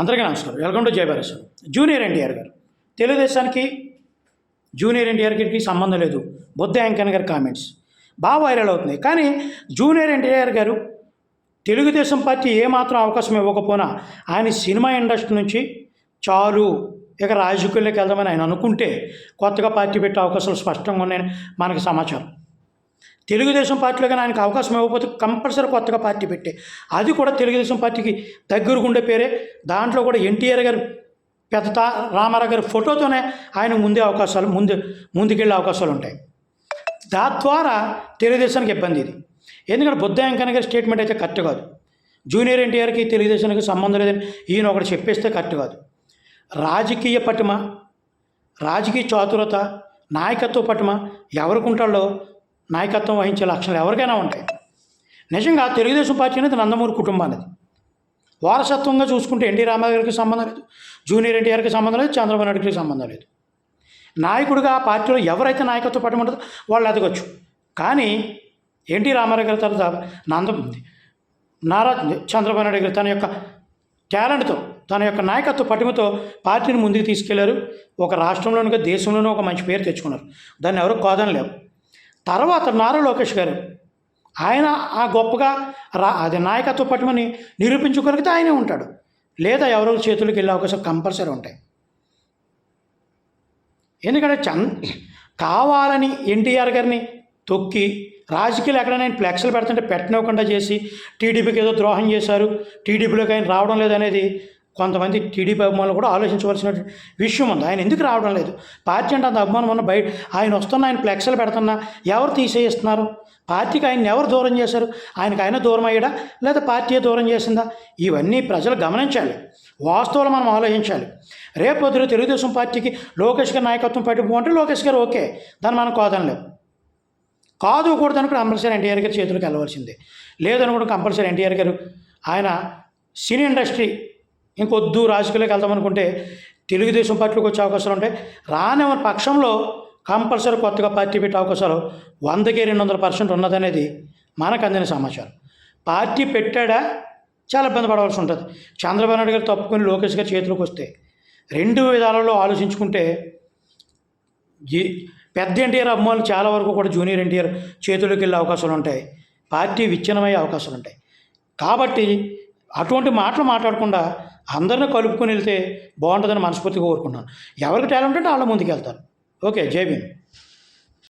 అందరికీ నమస్కారం. Welcome to జయభారస్ జూనియర్ ఎన్టీఆర్ గారు. తెలుగుదేశానికి జూనియర్ ఎన్టీఆర్ గారికి సంబంధం లేదు. బొద్ద యాంకన్ గారి కామెంట్స్ బాగా వైరల్ అవుతున్నాయి. కానీ జూనియర్ ఎన్టీఆర్ గారు తెలుగుదేశం పార్టీ ఏమాత్రం అవకాశం ఇవ్వకపోయినా ఆయన సినిమా ఇండస్ట్రీ నుంచి చాలు ఇక రాజకీయాల్లోకి వెళ్దామని ఆయన అనుకుంటే కొత్తగా పార్టీ పెట్టే అవకాశాలు స్పష్టంగా ఉన్నాయని మనకి సమాచారం. తెలుగుదేశం పార్టీలో కానీ ఆయనకు అవకాశం ఇవ్వకపోతే కంపల్సరీ కొత్తగా పార్టీ పెట్టే. అది కూడా తెలుగుదేశం పార్టీకి దగ్గరకుండే పేరే. దాంట్లో కూడా ఎన్టీఆర్ గారు పెద్ద రామారావు గారి ఫోటోతోనే ఆయన ముందే అవకాశాలు ముందు ముందుకెళ్ళే అవకాశాలు ఉంటాయి. దా ద్వారా తెలుగుదేశానికి ఇబ్బంది ఇది. ఎందుకంటే బుద్ధ వెంకన్న గారి స్టేట్మెంట్ అయితే కరెక్ట్ కాదు. జూనియర్ ఎన్టీఆర్కి తెలుగుదేశానికి సంబంధం లేదని ఈయన ఒకటి చెప్పేస్తే కరెక్ట్ కాదు. రాజకీయ పటిమ రాజకీయ చాతురత నాయకత్వ పటిమ ఎవరికి ఉంటాడో నాయకత్వం వహించే లక్షణాలు ఎవరికైనా ఉంటాయి. నిజంగా తెలుగుదేశం పార్టీ అనేది నందమూరి కుటుంబానిది వారసత్వంగా చూసుకుంటే ఎన్టీ రామారావు గారికి సంబంధం లేదు జూనియర్ ఎన్టీఆర్కి సంబంధం లేదు చంద్రబాబు నాయుడుకి సంబంధం లేదు. నాయకుడిగా ఆ పార్టీలో ఎవరైతే నాయకత్వ పటం ఉంటుందో వాళ్ళు ఎదగొచ్చు. కానీ ఎన్టీ రామారావు గారి తర్వాత నంద నారా చంద్రబాబు నాయుడు గారు తన యొక్క టాలెంట్తో తన యొక్క నాయకత్వ పటిమతో పార్టీని ముందుకు తీసుకెళ్ళారు. ఒక రాష్ట్రంలోనుగా దేశంలోనూ ఒక మంచి పేరు తెచ్చుకున్నారు. దాన్ని ఎవరు కోదనలేవు తర్వాత నారా లోకేష్ గారు. ఆయన ఆ గొప్పగా రా అది నాయకత్వ పట్టుమని నిరూపించుకోగలిగితే ఆయనే ఉంటాడు. లేదా ఎవరో చేతులకు వెళ్ళే అవకాశం కంపల్సరీ ఉంటాయి. ఎందుకంటే చంద్ కావాలని ఎన్టీఆర్ గారిని తొక్కి రాజకీయాలు ఎక్కడైనా ఆయన ఫ్లెక్స్లు పెడుతుంటే పెట్టనివ్వకుండా చేసి టీడీపీకి ఏదో ద్రోహం చేశారు టీడీపీలోకి ఆయన రావడం లేదనేది కొంతమంది టీడీపీ అభిమానులు కూడా ఆలోచించవలసిన విషయం ఉంది. ఆయన ఎందుకు రావడం లేదు? పార్టీ అంటే అంత అభిమానం ఉన్న బయట ఆయన వస్తున్న ఆయన ఫ్లెక్స్లు పెడుతున్నా ఎవరు తీసేస్తున్నారు? పార్టీకి ఆయన ఎవరు దూరం చేశారు? ఆయనకు ఆయన దూరం అయ్యాడా? లేదా పార్టీ దూరం చేసిందా? ఇవన్నీ ప్రజలు గమనించాలి. వాస్తవాలు మనం ఆలోచించాలి. రేపు పొద్దున తెలుగుదేశం పార్టీకి లోకేష్ గారి నాయకత్వం పట్టుకుంటే లోకేష్ గారు ఓకే. దాన్ని మనం కాదనలేము కాదు కూడా అనుకుని కంపల్సరీ ఎన్టీఆర్ గారి చేతులకు వెళ్ళవలసిందే. లేదనుకుంటే కంపల్సరీ ఎన్టీఆర్ గారు ఆయన సినీ ఇండస్ట్రీ ఇంకొద్దు రాజకీయాలకు వెళ్దాం అనుకుంటే తెలుగుదేశం పార్టీలోకి వచ్చే అవకాశాలు ఉంటాయి. రాని పక్షంలో కంపల్సరీ కొత్తగా పార్టీ పెట్టే అవకాశాలు వందకి రెండు వందల పర్సెంట్ ఉన్నదనేది మనకు అందిన సమాచారం. పార్టీ పెట్టాడా? చాలా ఇబ్బంది పడవలసి ఉంటుంది. చంద్రబాబు నాయుడు గారు తప్పుకొని లోకేష్ గారి చేతిలోకి వస్తే రెండు విధాలలో ఆలోచించుకుంటే పెద్ద ఎన్టీఆర్ అభిమానులు చాలా వరకు కూడా జూనియర్ ఎన్టీఆర్ చేతిలోకి వెళ్ళే అవకాశాలు ఉంటాయి. పార్టీ విచ్ఛిన్నమయ్యే అవకాశాలు ఉంటాయి. కాబట్టి అటువంటి మాటలు మాట్లాడకుండా అందరిని కలుపుకొని వెళ్తే బాగుంటుందని మనస్ఫూర్తిగా కోరుకున్నాను ఎవరికి టాలెంట్ ఉంటే వాళ్ళ ముందుకు వెళ్తారు ఓకే జై భీమ్.